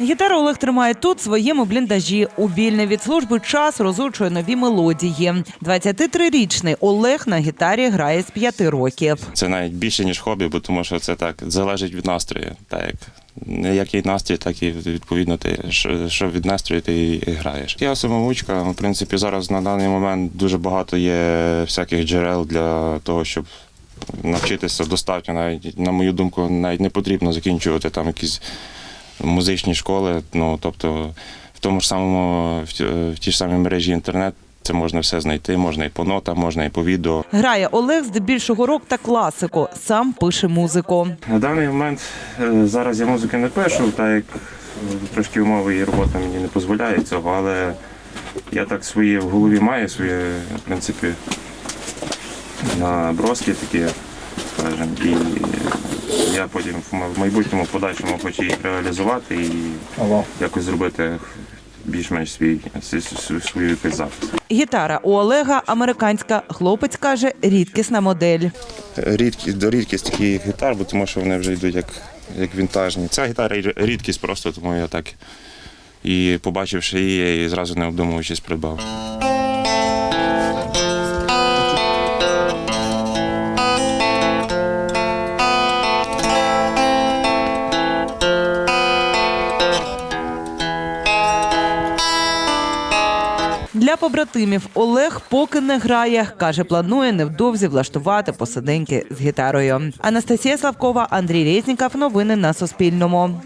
Гітару Олег тримає тут в своєму бліндажі. У вільний від служби час розучує нові мелодії. 23-річний Олег на гітарі грає з 5 років. Це навіть більше, ніж хобі, бо тому що це так залежить від настрою. Так як який настрій, так і відповідно ти що, від настрою ти і граєш. Я самоучка. В принципі, зараз на даний момент дуже багато є всяких джерел для того, щоб навчитися достатньо. Навіть на мою думку, навіть не потрібно закінчувати там якісь музичні школи. Ну тобто, в тому ж самому в, ті- в тій ж самій мережі інтернет. Це можна все знайти, можна і по нотам, можна і по відео. Грає Олег здебільшого рок та класику. Сам пише музику. На даний момент е, зараз я музики не пишу, так як е, трошки умови і робота мені не дозволяє цього, але я так свої в голові маю свої, в принципі, наброски такі, скажімо, і я потім в майбутньому подальшому хочу їх реалізувати і якось зробити більш-менш свій, свій- свою якийсь запис. Гітара у Олега американська. Хлопець каже, рідкісна модель. Рідкі, до рідкість таких гітар, бо тому що вони вже йдуть як, як вінтажні. Ця гітара рідкість просто, тому я так і побачивши її, її зразу не обдумуючись придбав. Для побратимів Олег поки не грає. Каже, планує невдовзі влаштувати посиденьки з гітарою. Анастасія Славкова, Андрій Резніков. Новини на Суспільному.